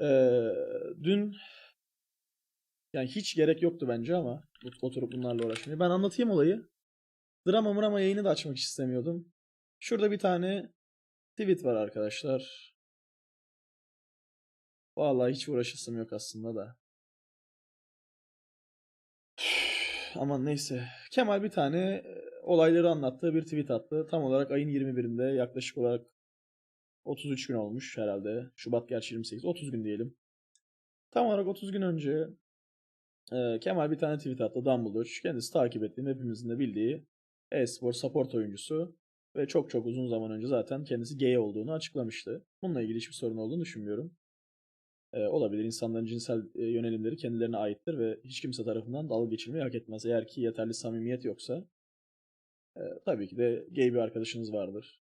Ee, dün yani hiç gerek yoktu bence ama oturup bunlarla uğraşmaya. Ben anlatayım olayı. Drama mrama yayını da açmak istemiyordum. Şurada bir tane tweet var arkadaşlar. Vallahi hiç uğraşasım yok aslında da. Aman neyse. Kemal bir tane olayları anlattığı bir tweet attı. Tam olarak ayın 21'inde yaklaşık olarak 33 gün olmuş herhalde. Şubat gerçi 28. 30 gün diyelim. Tam olarak 30 gün önce e, Kemal bir tane tweet attı. Dumbledore. Kendisi takip ettiğim hepimizin de bildiği e-spor support oyuncusu. Ve çok çok uzun zaman önce zaten kendisi gay olduğunu açıklamıştı. Bununla ilgili hiçbir sorun olduğunu düşünmüyorum. E, olabilir. İnsanların cinsel e, yönelimleri kendilerine aittir ve hiç kimse tarafından dalga geçilmeyi hak etmez. Eğer ki yeterli samimiyet yoksa e, tabii ki de gay bir arkadaşınız vardır.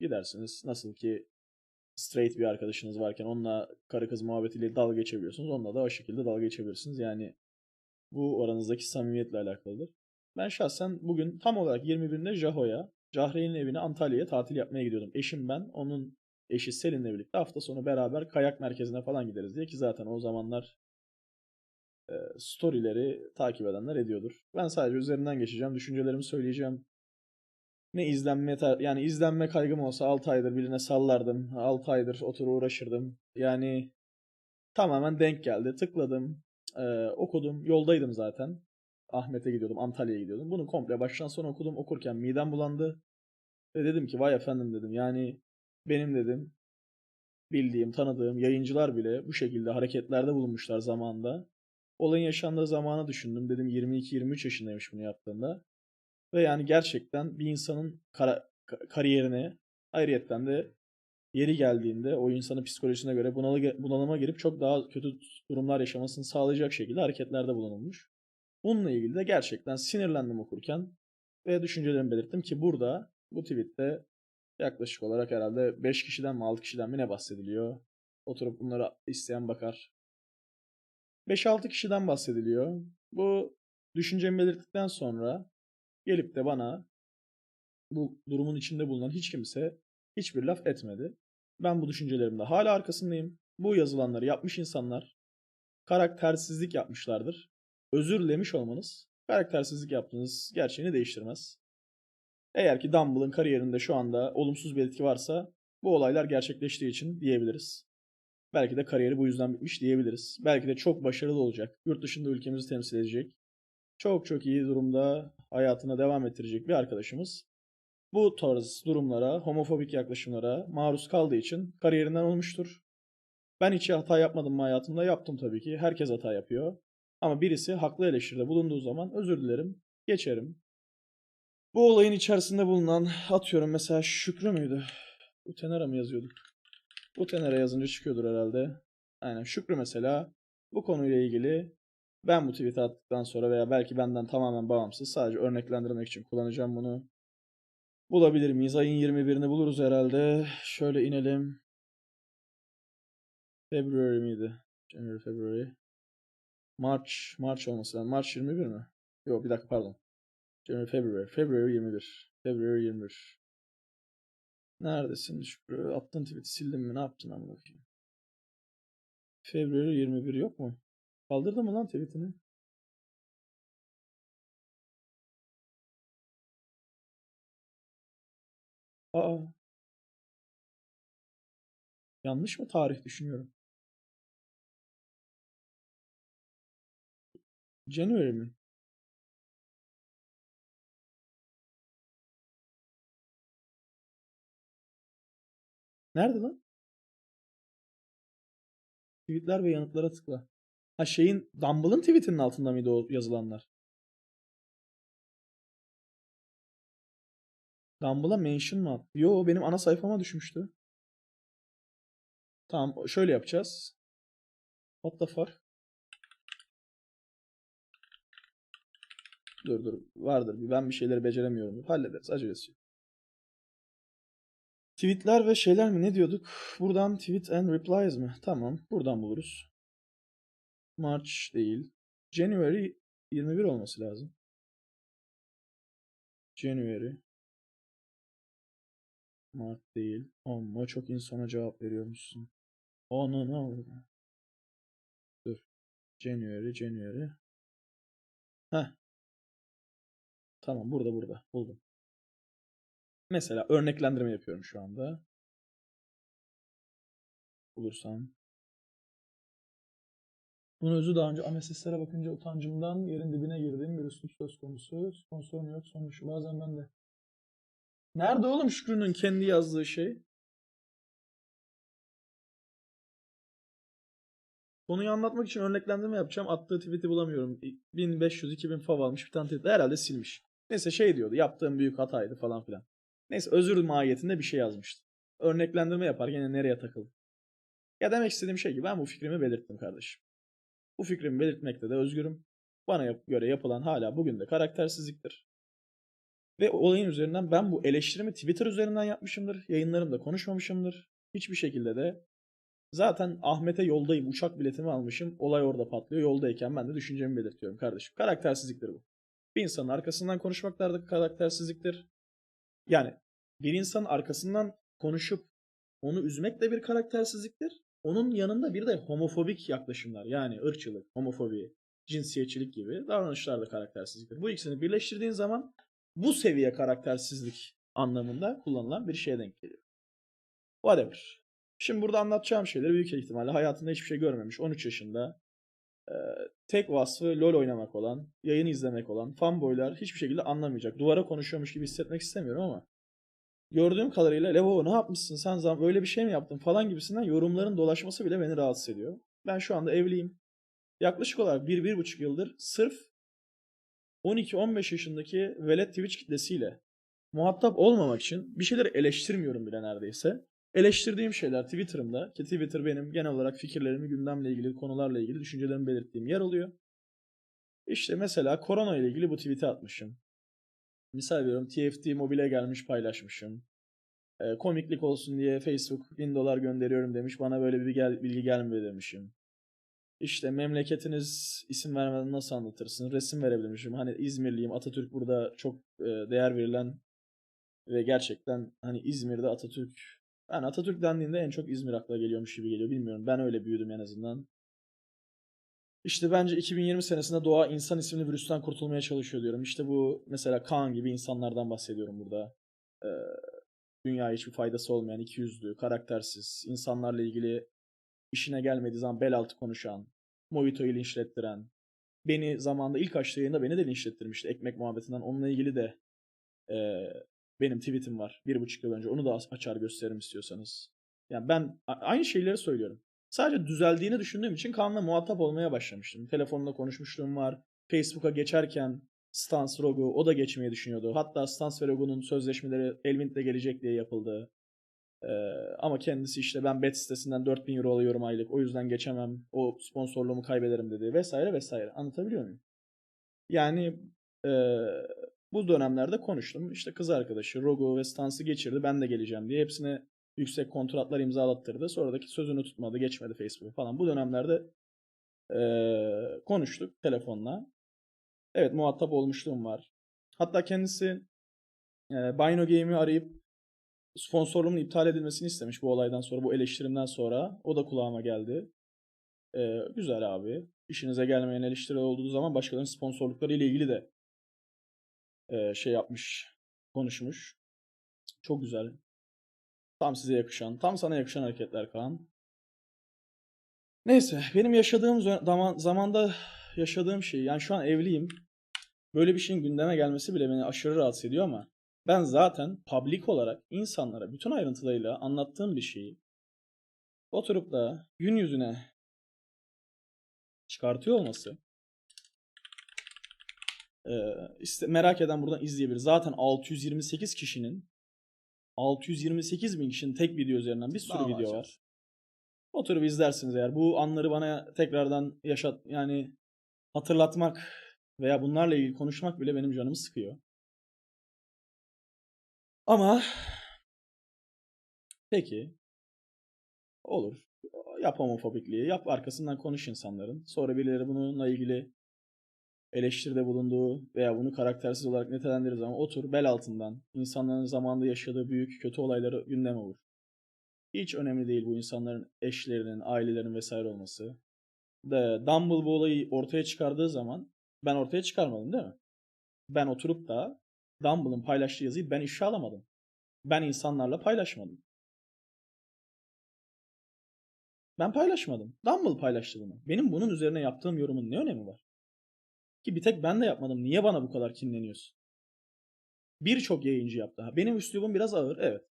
Gidersiniz. Nasıl ki straight bir arkadaşınız varken onunla karı kız muhabbetiyle dalga geçebiliyorsunuz. Onunla da o şekilde dalga geçebilirsiniz. Yani bu aranızdaki samimiyetle alakalıdır. Ben şahsen bugün tam olarak 21'inde Jaho'ya, Cahreyn'in evine Antalya'ya tatil yapmaya gidiyordum. Eşim ben, onun eşi Selin'le birlikte hafta sonu beraber kayak merkezine falan gideriz diye ki zaten o zamanlar e, storyleri takip edenler ediyordur. Ben sadece üzerinden geçeceğim, düşüncelerimi söyleyeceğim. Ne izlenme yani izlenme kaygım olsa 6 aydır birine sallardım. 6 aydır otur uğraşırdım. Yani tamamen denk geldi. Tıkladım, e, okudum. Yoldaydım zaten. Ahmet'e gidiyordum, Antalya'ya gidiyordum. Bunu komple baştan sona okudum. Okurken midem bulandı. Ve dedim ki vay efendim dedim. Yani benim dedim bildiğim, tanıdığım yayıncılar bile bu şekilde hareketlerde bulunmuşlar zamanında. Olayın yaşandığı zamanı düşündüm. Dedim 22-23 yaşındaymış bunu yaptığında. Ve yani gerçekten bir insanın kara- ka- kariyerine ayrıyetten de yeri geldiğinde o insanın psikolojisine göre bunalı, bunalıma girip çok daha kötü durumlar yaşamasını sağlayacak şekilde hareketlerde bulunulmuş. Bununla ilgili de gerçekten sinirlendim okurken ve düşüncelerimi belirttim ki burada bu tweette yaklaşık olarak herhalde 5 kişiden mi 6 kişiden mi ne bahsediliyor? Oturup bunları isteyen bakar. 5-6 kişiden bahsediliyor. Bu düşüncemi belirttikten sonra gelip de bana bu durumun içinde bulunan hiç kimse hiçbir laf etmedi. Ben bu düşüncelerimde hala arkasındayım. Bu yazılanları yapmış insanlar karaktersizlik yapmışlardır. Özür dilemiş olmanız karaktersizlik yaptığınız gerçeğini değiştirmez. Eğer ki Dumble'ın kariyerinde şu anda olumsuz bir etki varsa bu olaylar gerçekleştiği için diyebiliriz. Belki de kariyeri bu yüzden bitmiş diyebiliriz. Belki de çok başarılı olacak. Yurt dışında ülkemizi temsil edecek. Çok çok iyi durumda hayatına devam ettirecek bir arkadaşımız. Bu tarz durumlara, homofobik yaklaşımlara maruz kaldığı için kariyerinden olmuştur. Ben hiç hata yapmadım mı hayatımda? Yaptım tabii ki. Herkes hata yapıyor. Ama birisi haklı eleştiride bulunduğu zaman özür dilerim, geçerim. Bu olayın içerisinde bulunan atıyorum mesela Şükrü müydü? Utenera mı yazıyorduk? Utenera yazınca çıkıyordur herhalde. Aynen Şükrü mesela bu konuyla ilgili ben bu tweet'i attıktan sonra veya belki benden tamamen bağımsız sadece örneklendirmek için kullanacağım bunu. Bulabilir miyiz? Ayın 21'ini buluruz herhalde. Şöyle inelim. February miydi? January, February. March, March olması lazım. March 21 mi? Yok bir dakika pardon. January, February. February 21. February 21. Neredesin Şükrü? Attığın tweet'i sildin mi? Ne yaptın amına koyayım? February 21 yok mu? Kaldırdı mı lan tweetini? Aa. Yanlış mı tarih düşünüyorum? January mi? Nerede lan? Tweetler ve yanıtlara tıkla. Ha şeyin Dumble'ın tweetinin altında mıydı o yazılanlar? Dumble'a mention mı attı? Yo benim ana sayfama düşmüştü. Tamam şöyle yapacağız. What the fuck? Dur dur vardır. Ben bir şeyleri beceremiyorum. Hallederiz acelesi. yok. Tweetler ve şeyler mi? Ne diyorduk? Buradan tweet and replies mi? Tamam. Buradan buluruz. March değil. January 21 olması lazım. January. Mart değil. Amma çok insana cevap veriyormuşsun. Onu ne oldu? January, January. Heh. Tamam burada burada. Buldum. Mesela örneklendirme yapıyorum şu anda. Bulursam. Bunun özü daha önce ameseslere bakınca utancımdan yerin dibine girdiğim bir üslup söz konusu. Sponsorum yok sonuç. Bazen ben de. Nerede oğlum Şükrü'nün kendi yazdığı şey? Konuyu anlatmak için örneklendirme yapacağım. Attığı tweet'i bulamıyorum. 1500-2000 fav almış bir tane tweet. Herhalde silmiş. Neyse şey diyordu. Yaptığım büyük hataydı falan filan. Neyse özür mahiyetinde bir şey yazmıştı. Örneklendirme yaparken yine nereye takıldım? Ya demek istediğim şey ki ben bu fikrimi belirttim kardeşim. Bu fikrimi belirtmekte de özgürüm. Bana göre yapılan hala bugün de karaktersizliktir. Ve olayın üzerinden ben bu eleştirimi Twitter üzerinden yapmışımdır. Yayınlarımda konuşmamışımdır. Hiçbir şekilde de zaten Ahmet'e yoldayım. Uçak biletimi almışım. Olay orada patlıyor. Yoldayken ben de düşüncemi belirtiyorum kardeşim. Karaktersizliktir bu. Bir insanın arkasından konuşmak da karaktersizliktir. Yani bir insanın arkasından konuşup onu üzmek de bir karaktersizliktir. Onun yanında bir de homofobik yaklaşımlar yani ırkçılık, homofobi, cinsiyetçilik gibi davranışlar da karaktersizliktir. Bu ikisini birleştirdiğin zaman bu seviye karaktersizlik anlamında kullanılan bir şeye denk geliyor. Whatever. Şimdi burada anlatacağım şeyler büyük ihtimalle hayatında hiçbir şey görmemiş 13 yaşında e, tek vasfı LoL oynamak olan, yayın izlemek olan fanboylar hiçbir şekilde anlamayacak. Duvara konuşuyormuş gibi hissetmek istemiyorum ama gördüğüm kadarıyla Levo ne yapmışsın sen zaman böyle bir şey mi yaptın falan gibisinden yorumların dolaşması bile beni rahatsız ediyor. Ben şu anda evliyim. Yaklaşık olarak 1-1,5 yıldır sırf 12-15 yaşındaki velet Twitch kitlesiyle muhatap olmamak için bir şeyleri eleştirmiyorum bile neredeyse. Eleştirdiğim şeyler Twitter'ımda ki Twitter benim genel olarak fikirlerimi gündemle ilgili konularla ilgili düşüncelerimi belirttiğim yer oluyor. İşte mesela korona ile ilgili bu tweet'i atmışım. Misal veriyorum TFT mobile gelmiş paylaşmışım. Ee, komiklik olsun diye Facebook 1000 dolar gönderiyorum demiş. Bana böyle bir gel- bilgi gelmedi demişim. İşte memleketiniz isim vermeden nasıl anlatırsın? Resim verebilmişim. Hani İzmirliyim. Atatürk burada çok e, değer verilen ve gerçekten hani İzmir'de Atatürk yani Atatürk dendiğinde en çok İzmir akla geliyormuş gibi geliyor. Bilmiyorum. Ben öyle büyüdüm en azından. İşte bence 2020 senesinde doğa insan isimli virüsten kurtulmaya çalışıyor diyorum. İşte bu mesela Kaan gibi insanlardan bahsediyorum burada. Ee, dünyaya hiçbir faydası olmayan, ikiyüzlü, karaktersiz, insanlarla ilgili işine gelmediği zaman bel altı konuşan, Mojito'yu linçlettiren, beni zamanda ilk açtığı yayında beni de linçlettirmişti ekmek muhabbetinden. Onunla ilgili de e, benim tweetim var bir buçuk yıl önce. Onu da açar gösteririm istiyorsanız. Yani ben aynı şeyleri söylüyorum. Sadece düzeldiğini düşündüğüm için Kaan'la muhatap olmaya başlamıştım. Telefonla konuşmuşluğum var. Facebook'a geçerken Stans Rogu o da geçmeyi düşünüyordu. Hatta Stans ve Rogu'nun sözleşmeleri Elvint'le gelecek diye yapıldı. Ee, ama kendisi işte ben bet sitesinden 4000 euro alıyorum aylık o yüzden geçemem o sponsorluğumu kaybederim dedi vesaire vesaire anlatabiliyor muyum? Yani e, bu dönemlerde konuştum işte kız arkadaşı Rogu ve Stans'ı geçirdi ben de geleceğim diye hepsine yüksek kontratlar imzalattırdı sonradaki sözünü tutmadı geçmedi Facebook'a falan bu dönemlerde e, konuştuk telefonla evet muhatap olmuşluğum var hatta kendisi e, Bino Game'i arayıp sponsorluğumun iptal edilmesini istemiş bu olaydan sonra, bu eleştirimden sonra. O da kulağıma geldi. Ee, güzel abi. İşinize gelmeyen eleştiri olduğu zaman başkalarının sponsorlukları ile ilgili de e, şey yapmış, konuşmuş. Çok güzel. Tam size yakışan, tam sana yakışan hareketler Kaan. Neyse, benim yaşadığım zaman, zamanda yaşadığım şey, yani şu an evliyim. Böyle bir şeyin gündeme gelmesi bile beni aşırı rahatsız ediyor ama ben zaten public olarak insanlara bütün ayrıntılarıyla anlattığım bir şeyi oturup da gün yüzüne çıkartıyor olması e, merak eden buradan izleyebilir. Zaten 628 kişinin 628 bin kişinin tek video üzerinden bir sürü Dava video var. açarız. Oturup izlersiniz eğer. Bu anları bana tekrardan yaşat yani hatırlatmak veya bunlarla ilgili konuşmak bile benim canımı sıkıyor. Ama peki olur. Yap homofobikliği, yap arkasından konuş insanların. Sonra birileri bununla ilgili eleştiride bulunduğu veya bunu karaktersiz olarak nitelendirir zaman otur bel altından insanların zamanında yaşadığı büyük kötü olayları gündeme vur. Hiç önemli değil bu insanların eşlerinin, ailelerinin vesaire olması. de Dumble bu olayı ortaya çıkardığı zaman ben ortaya çıkarmadım değil mi? Ben oturup da Dumble'ın paylaştığı yazıyı ben işe alamadım. Ben insanlarla paylaşmadım. Ben paylaşmadım. Dumble paylaştı bunu. Benim bunun üzerine yaptığım yorumun ne önemi var? Ki bir tek ben de yapmadım. Niye bana bu kadar kinleniyorsun? Birçok yayıncı yaptı. Benim üslubum biraz ağır, evet.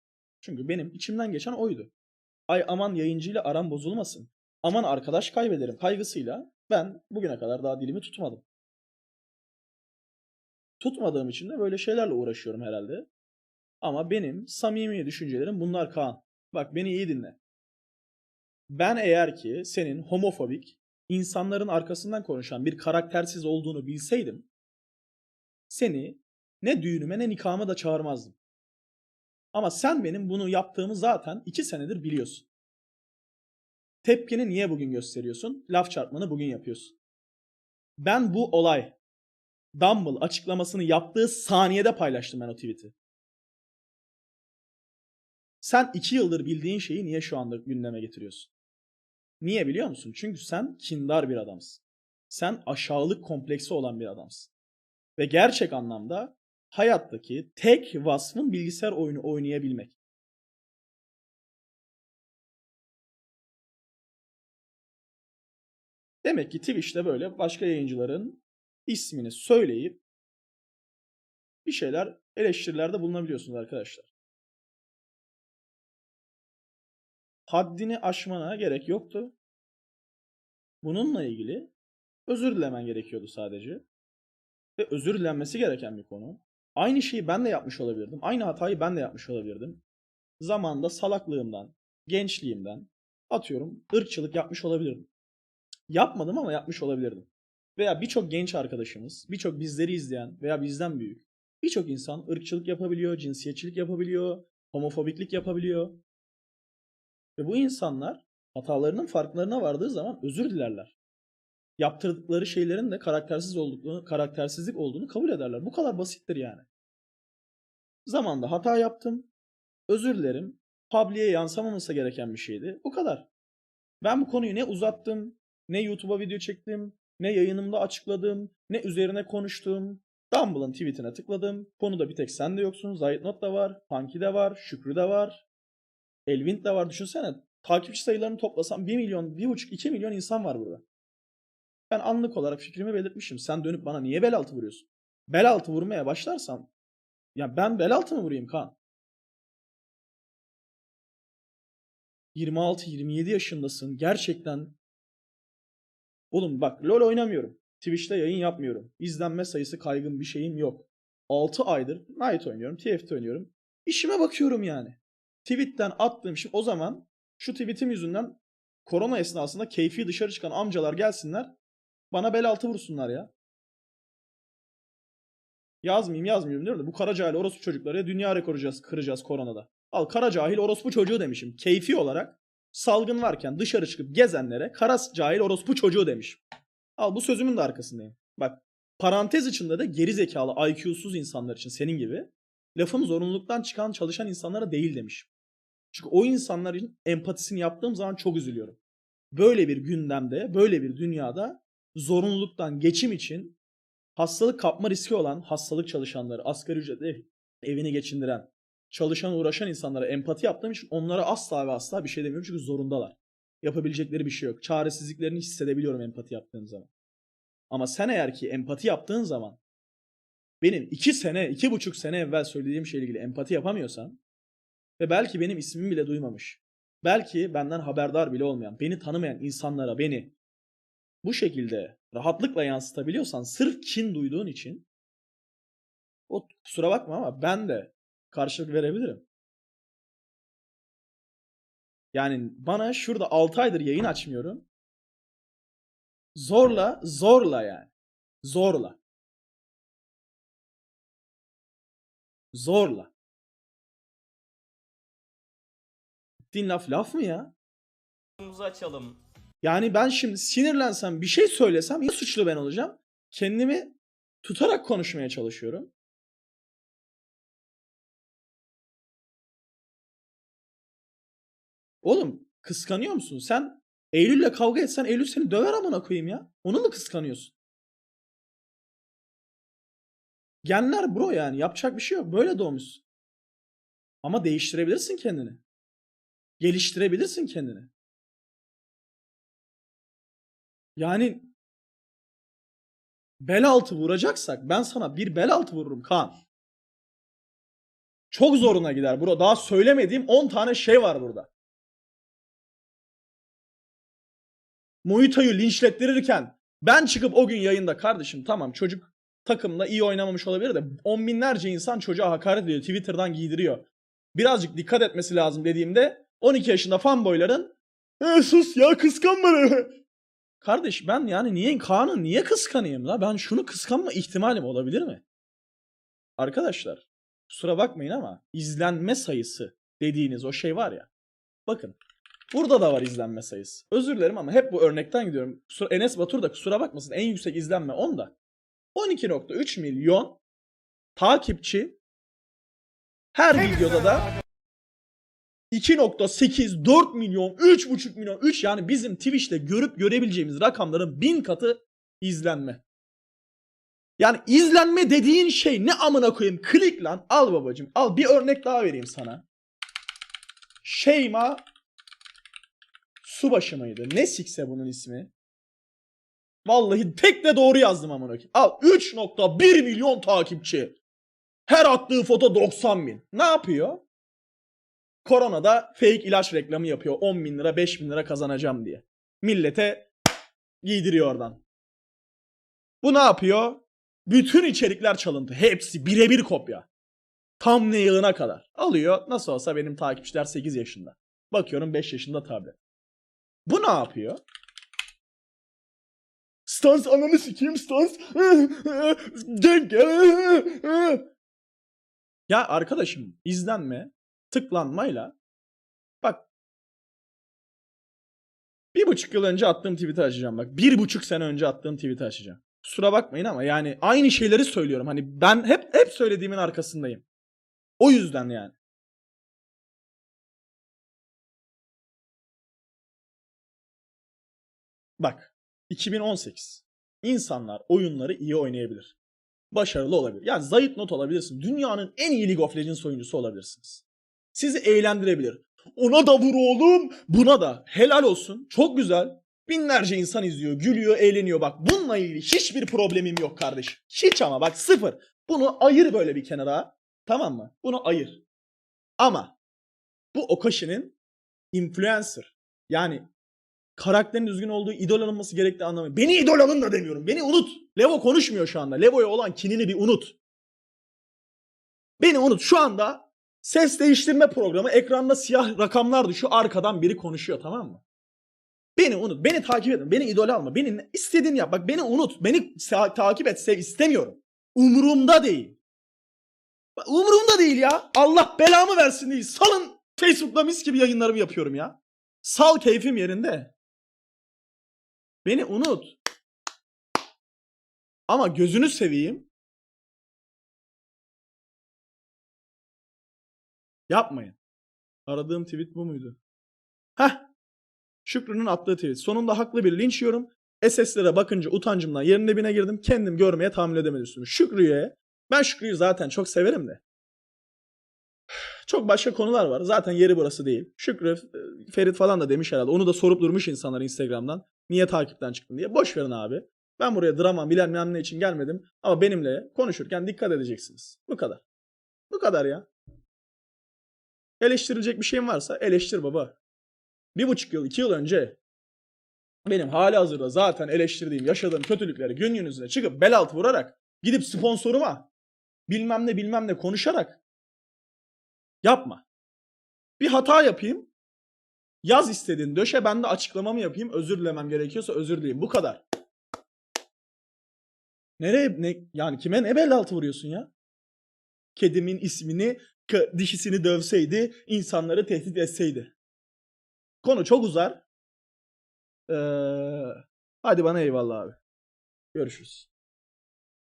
Çünkü benim içimden geçen oydu. Ay aman yayıncıyla aram bozulmasın. Aman arkadaş kaybederim kaygısıyla ben bugüne kadar daha dilimi tutmadım. Tutmadığım için de böyle şeylerle uğraşıyorum herhalde. Ama benim samimi düşüncelerim bunlar Kaan. Bak beni iyi dinle. Ben eğer ki senin homofobik, insanların arkasından konuşan bir karaktersiz olduğunu bilseydim, seni ne düğünüme ne nikahıma da çağırmazdım. Ama sen benim bunu yaptığımı zaten iki senedir biliyorsun. Tepkini niye bugün gösteriyorsun? Laf çarpmanı bugün yapıyorsun. Ben bu olay Dumble açıklamasını yaptığı saniyede paylaştım ben o tweet'i. Sen iki yıldır bildiğin şeyi niye şu anda gündeme getiriyorsun? Niye biliyor musun? Çünkü sen kindar bir adamsın. Sen aşağılık kompleksi olan bir adamsın. Ve gerçek anlamda hayattaki tek vasfın bilgisayar oyunu oynayabilmek. Demek ki Twitch'te böyle başka yayıncıların ismini söyleyip bir şeyler eleştirilerde bulunabiliyorsunuz arkadaşlar. Haddini aşmana gerek yoktu. Bununla ilgili özür dilemen gerekiyordu sadece. Ve özür dilenmesi gereken bir konu. Aynı şeyi ben de yapmış olabilirdim. Aynı hatayı ben de yapmış olabilirdim. Zamanında salaklığımdan, gençliğimden atıyorum ırkçılık yapmış olabilirdim. Yapmadım ama yapmış olabilirdim. Veya birçok genç arkadaşımız, birçok bizleri izleyen veya bizden büyük birçok insan ırkçılık yapabiliyor, cinsiyetçilik yapabiliyor, homofobiklik yapabiliyor. Ve bu insanlar hatalarının farklarına vardığı zaman özür dilerler. Yaptırdıkları şeylerin de karaktersiz olduklarını, karaktersizlik olduğunu kabul ederler. Bu kadar basittir yani. Zamanda hata yaptım. Özür dilerim. Publi'ye yansamaması gereken bir şeydi. Bu kadar. Ben bu konuyu ne uzattım, ne YouTube'a video çektim, ne yayınımda açıkladım, ne üzerine konuştum. Dumble'ın tweetine tıkladım. Konuda bir tek sen de yoksun. Zahit Not da var. Funky de var. Şükrü de var. Elvin de var. Düşünsene. Takipçi sayılarını toplasam 1 milyon, 1,5, 2 milyon insan var burada. Ben anlık olarak fikrimi belirtmişim. Sen dönüp bana niye bel altı vuruyorsun? Bel altı vurmaya başlarsam ya ben bel altı mı vurayım Kaan? 26-27 yaşındasın. Gerçekten Oğlum bak LoL oynamıyorum. Twitch'te yayın yapmıyorum. İzlenme sayısı kaygın bir şeyim yok. 6 aydır Night oynuyorum, TFT oynuyorum. İşime bakıyorum yani. Tweet'ten attığım şimdi o zaman şu tweetim yüzünden korona esnasında keyfi dışarı çıkan amcalar gelsinler bana bel altı vursunlar ya. Yazmayayım yazmıyorum diyorum da bu kara cahil orospu çocukları dünya rekoru kıracağız, kıracağız koronada. Al kara cahil orospu çocuğu demişim. Keyfi olarak salgın varken dışarı çıkıp gezenlere kara cahil orospu çocuğu demişim. Al bu sözümün de arkasındayım. Bak parantez içinde de geri zekalı IQ'suz insanlar için senin gibi lafın zorunluluktan çıkan çalışan insanlara değil demişim. Çünkü o insanların empatisini yaptığım zaman çok üzülüyorum. Böyle bir gündemde, böyle bir dünyada zorunluluktan geçim için hastalık kapma riski olan hastalık çalışanları, asgari ücretle evini geçindiren, çalışan uğraşan insanlara empati yaptığım için onlara asla ve asla bir şey demiyorum çünkü zorundalar. Yapabilecekleri bir şey yok. Çaresizliklerini hissedebiliyorum empati yaptığım zaman. Ama sen eğer ki empati yaptığın zaman benim iki sene, iki buçuk sene evvel söylediğim şeyle ilgili empati yapamıyorsan ve belki benim ismimi bile duymamış, belki benden haberdar bile olmayan, beni tanımayan insanlara beni bu şekilde rahatlıkla yansıtabiliyorsan sırf kin duyduğun için o kusura bakma ama ben de karşılık verebilirim. Yani bana şurada 6 aydır yayın açmıyorum. Zorla, zorla yani. Zorla. Zorla. Din laf laf mı ya? Açalım. Yani ben şimdi sinirlensem bir şey söylesem ya suçlu ben olacağım. Kendimi tutarak konuşmaya çalışıyorum. Oğlum kıskanıyor musun? Sen Eylül'le kavga etsen Eylül seni döver amına koyayım ya. Onu mu kıskanıyorsun? Genler bro yani. Yapacak bir şey yok. Böyle doğmuşsun. Ama değiştirebilirsin kendini. Geliştirebilirsin kendini. Yani bel altı vuracaksak ben sana bir bel altı vururum Kaan. Çok zoruna gider bro. Daha söylemediğim 10 tane şey var burada. Muita'yı linçlettirirken ben çıkıp o gün yayında kardeşim tamam çocuk takımla iyi oynamamış olabilir de on binlerce insan çocuğa hakaret ediyor. Twitter'dan giydiriyor. Birazcık dikkat etmesi lazım dediğimde 12 yaşında fanboyların e, sus ya kıskanma. Kardeş ben yani niye Kaan'ı niye kıskanayım la? Ben şunu kıskanma ihtimalim olabilir mi? Arkadaşlar kusura bakmayın ama izlenme sayısı dediğiniz o şey var ya. Bakın burada da var izlenme sayısı. Özür dilerim ama hep bu örnekten gidiyorum. Kusura- Enes Batur da kusura bakmasın en yüksek izlenme 10'da. 12.3 milyon takipçi her videoda da 2.8, 4 milyon, 3.5 milyon, 3 yani bizim Twitch'te görüp görebileceğimiz rakamların bin katı izlenme. Yani izlenme dediğin şey ne amına koyayım? Klik lan. Al babacım. Al bir örnek daha vereyim sana. Şeyma Subaşı mıydı? Ne sikse bunun ismi? Vallahi tek de doğru yazdım amına koyayım. Al 3.1 milyon takipçi. Her attığı foto 90 bin. Ne yapıyor? Koronada fake ilaç reklamı yapıyor. 10 bin lira 5 bin lira kazanacağım diye. Millete giydiriyor oradan. Bu ne yapıyor? Bütün içerikler çalıntı. Hepsi birebir kopya. Tam ne yığına kadar. Alıyor. Nasıl olsa benim takipçiler 8 yaşında. Bakıyorum 5 yaşında tablet. Bu ne yapıyor? Stans ananı sikeyim stans. Denk. Ya arkadaşım izlenme, tıklanmayla bak bir buçuk yıl önce attığım tweet'i açacağım bak. Bir buçuk sene önce attığım tweet'i açacağım. Kusura bakmayın ama yani aynı şeyleri söylüyorum. Hani ben hep hep söylediğimin arkasındayım. O yüzden yani. Bak 2018. İnsanlar oyunları iyi oynayabilir. Başarılı olabilir. Yani zayıf not olabilirsin. Dünyanın en iyi League of Legends oyuncusu olabilirsiniz. Sizi eğlendirebilir. Ona da vur oğlum. Buna da. Helal olsun. Çok güzel. Binlerce insan izliyor, gülüyor, eğleniyor. Bak bununla ilgili hiçbir problemim yok kardeşim. Hiç ama bak sıfır. Bunu ayır böyle bir kenara. Tamam mı? Bunu ayır. Ama bu Okashi'nin influencer. Yani karakterin düzgün olduğu idol alınması gerektiği anlamı. Beni idol alın da demiyorum. Beni unut. Levo konuşmuyor şu anda. Levo'ya olan kinini bir unut. Beni unut. Şu anda ses değiştirme programı ekranda siyah rakamlar düşüyor. Arkadan biri konuşuyor tamam mı? Beni unut. Beni takip etme. Beni idol alma. Beni istediğini yap. Bak beni unut. Beni takip et. Sev. istemiyorum. Umurumda değil. Umurumda değil ya. Allah belamı versin değil. Salın Facebook'ta mis gibi yayınlarımı yapıyorum ya. Sal keyfim yerinde. Beni unut. Ama gözünü seveyim. Yapmayın. Aradığım tweet bu muydu? Heh. Şükrü'nün attığı tweet. Sonunda haklı bir linç yiyorum. SS'lere bakınca utancımdan yerin dibine girdim. Kendim görmeye tahammül edemedim. Şükrü'ye ben Şükrü'yü zaten çok severim de. Çok başka konular var. Zaten yeri burası değil. Şükrü, e, Ferit falan da demiş herhalde. Onu da sorup durmuş insanlar Instagram'dan. Niye takipten çıktın diye. Boş verin abi. Ben buraya drama bilmem ne için gelmedim. Ama benimle konuşurken dikkat edeceksiniz. Bu kadar. Bu kadar ya. Eleştirilecek bir şeyim varsa eleştir baba. Bir buçuk yıl, iki yıl önce benim hali hazırda zaten eleştirdiğim, yaşadığım kötülükleri gün yüzüne çıkıp bel altı vurarak gidip sponsoruma bilmem ne bilmem ne konuşarak yapma. Bir hata yapayım. Yaz istediğin döşe ben de açıklamamı yapayım. Özür dilemem gerekiyorsa özür dileyim. Bu kadar. Nereye ne yani kime ne bel altı vuruyorsun ya? Kedimin ismini dişisini dövseydi, insanları tehdit etseydi. Konu çok uzar. Ee, hadi bana eyvallah abi. Görüşürüz.